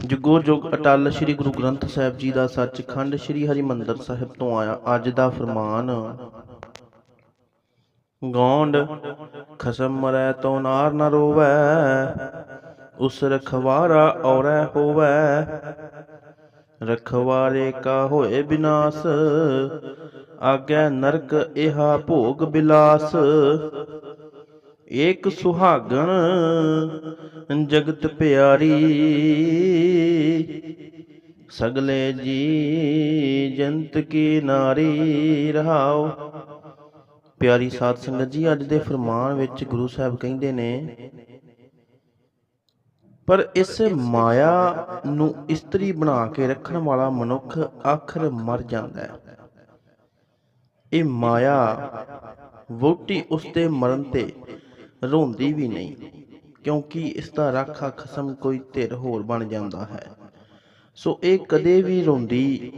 ਜੁਗੋ ਜੁਗ ਅਟਲ ਸ੍ਰੀ ਗੁਰੂ ਗ੍ਰੰਥ ਸਾਹਿਬ ਜੀ ਦਾ ਸੱਚਖੰਡ ਸ੍ਰੀ ਹਰਿਮੰਦਰ ਸਾਹਿਬ ਤੋਂ ਆਇਆ ਅੱਜ ਦਾ ਫਰਮਾਨ। ਗੌਂਡ, ਖਸਮ ਮਰੈ ਤੋ ਨਾਰ ਨ ਰੋਵੈ ਉਸ ਰਖਵਾਰਾ ਔਰੈ ਹੋਵੈ। ਰਖਵਾਰੇ ਕਾ ਹੋਏ ਬਿਨਾਸ਼, ਆਗੈ ਨਰਕ ਇਹਾ ਭੋਗ ਬਿਲਾਸ। ਏਕ ਸੁਹਾਗਣ ਜਗਤ ਪਿਆਰੀ। ਸਗਲੇ ਜੀ ਜੰਤ ਕੀ ਨਾਰੀ ਰਹਾਓ। ਪਿਆਰੀ ਸਾਧ ਸੰਗਤ ਜੀ, ਅੱਜ ਦੇ ਫਰਮਾਨ ਵਿੱਚ ਗੁਰੂ ਸਾਹਿਬ ਕਹਿੰਦੇ ਨੇ, ਪਰ ਇਸ ਮਾਇਆ ਨੂੰ ਇਸਤਰੀ ਬਣਾ ਕੇ ਰੱਖਣ ਵਾਲਾ ਮਨੁੱਖ ਆਖਰ ਮਰ ਜਾਂਦਾ ਹੈ। ਇਹ ਮਾਇਆ ਵੋਟੀ ਉਸ ਦੇ ਮਰਨ ਤੇ ਰੋਂਦੀ ਵੀ ਨਹੀਂ, ਕਿਉਂਕਿ ਇਸ ਦਾ ਰਾਖਾ ਖਸਮ ਕੋਈ ਧਿਰ ਹੋਰ ਬਣ ਜਾਂਦਾ ਹੈ। ਸੋ ਇਹ ਕਦੇ ਵੀ ਰੋਂਦੀ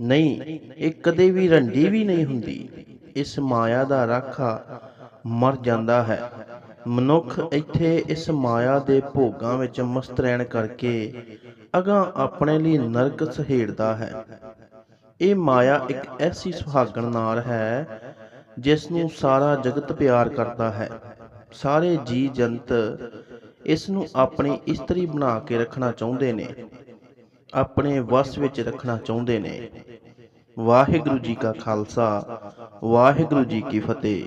ਨਹੀਂ, ਇਹ ਕਦੇ ਵੀ ਰੰਡੀ ਵੀ ਨਹੀਂ ਹੁੰਦੀ। ਇਸ ਮਾਇਆ ਦਾ ਰਾਖਾ ਮਰ ਜਾਂਦਾ ਹੈ। ਮਨੁੱਖ ਇੱਥੇ ਇਸ ਮਾਇਆ ਦੇ ਭੋਗਾਂ ਵਿੱਚ ਮਸਤ ਰਹਿਣ ਕਰਕੇ ਅਗਾਂ ਆਪਣੇ ਲਈ ਨਰਕ ਸਹੇੜਦਾ ਹੈ। ਇਹ ਮਾਇਆ ਇੱਕ ਐਸੀ ਸੁਹਾਗਣ ਨਾਰ ਹੈ, ਜਿਸ ਨੂੰ ਸਾਰਾ ਜਗਤ ਪਿਆਰ ਕਰਦਾ ਹੈ। ਸਾਰੇ ਜੀ ਜੰਤ ਇਸ ਨੂੰ ਆਪਣੀ ਇਸਤਰੀ ਬਣਾ ਕੇ ਰੱਖਣਾ ਚਾਹੁੰਦੇ ਨੇ, ਆਪਣੇ ਵਸ ਵਿੱਚ ਰੱਖਣਾ ਚਾਹੁੰਦੇ ਨੇ। ਵਾਹਿਗੁਰੂ ਜੀ ਕਾ ਖਾਲਸਾ, ਵਾਹਿਗੁਰੂ ਜੀ ਕੀ ਫਤਿਹ।